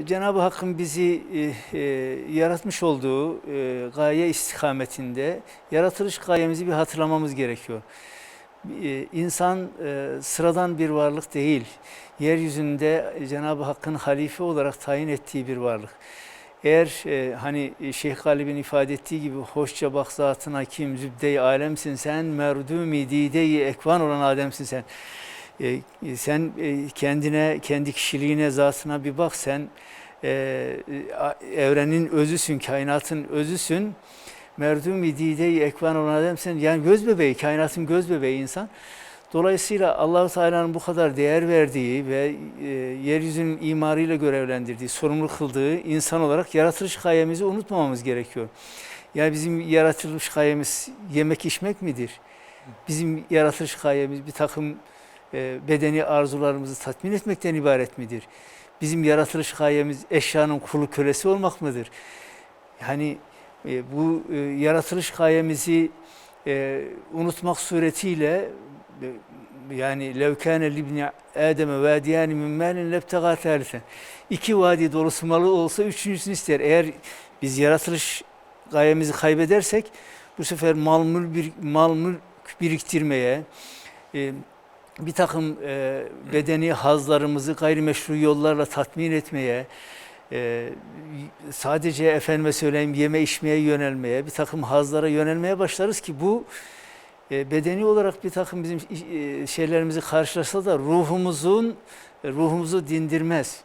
Cenab-ı Hakk'ın bizi e, e, yaratmış olduğu e, gaye istikametinde yaratılış gayemizi bir hatırlamamız gerekiyor. E, insan e, sıradan bir varlık değil. Yeryüzünde Cenab-ı Hakk'ın halife olarak tayin ettiği bir varlık. Eğer e, hani Şeyh Galib'in ifade ettiği gibi hoşça bak zatına kim zübde-i alemsin sen merdumi dide-i ekvan olan Adem'sin sen. E, sen e, kendine, kendi kişiliğine, zatına bir bak. Sen e, evrenin özüsün, kainatın özüsün. Merdum-i dide-i ekvan olan ademsin. Yani göz bebeği, kainatın göz bebeği insan. Dolayısıyla Allahu Teala'nın bu kadar değer verdiği ve e, yeryüzünün imarıyla görevlendirdiği, sorumlu kıldığı insan olarak yaratılış gayemizi unutmamamız gerekiyor. Yani bizim yaratılış gayemiz yemek içmek midir? Bizim yaratılış gayemiz bir takım e, bedeni arzularımızı tatmin etmekten ibaret midir? Bizim yaratılış gayemiz eşyanın kulu kölesi olmak mıdır? Yani e, bu e, yaratılış gayemizi e, unutmak suretiyle e, yani levkâne libni Adem'e vadiyâni min mâlin lebtegâ thâlisen. İki vadi dolusu malı olsa üçüncüsünü ister. Eğer biz yaratılış gayemizi kaybedersek bu sefer mal mülk, bir, mal mülk biriktirmeye, e, bir takım e, bedeni hazlarımızı gayrimeşru yollarla tatmin etmeye, e, sadece efendime söyleyeyim yeme içmeye yönelmeye, bir takım hazlara yönelmeye başlarız ki bu e, bedeni olarak bir takım bizim e, şeylerimizi karşılasa da ruhumuzun ruhumuzu dindirmez.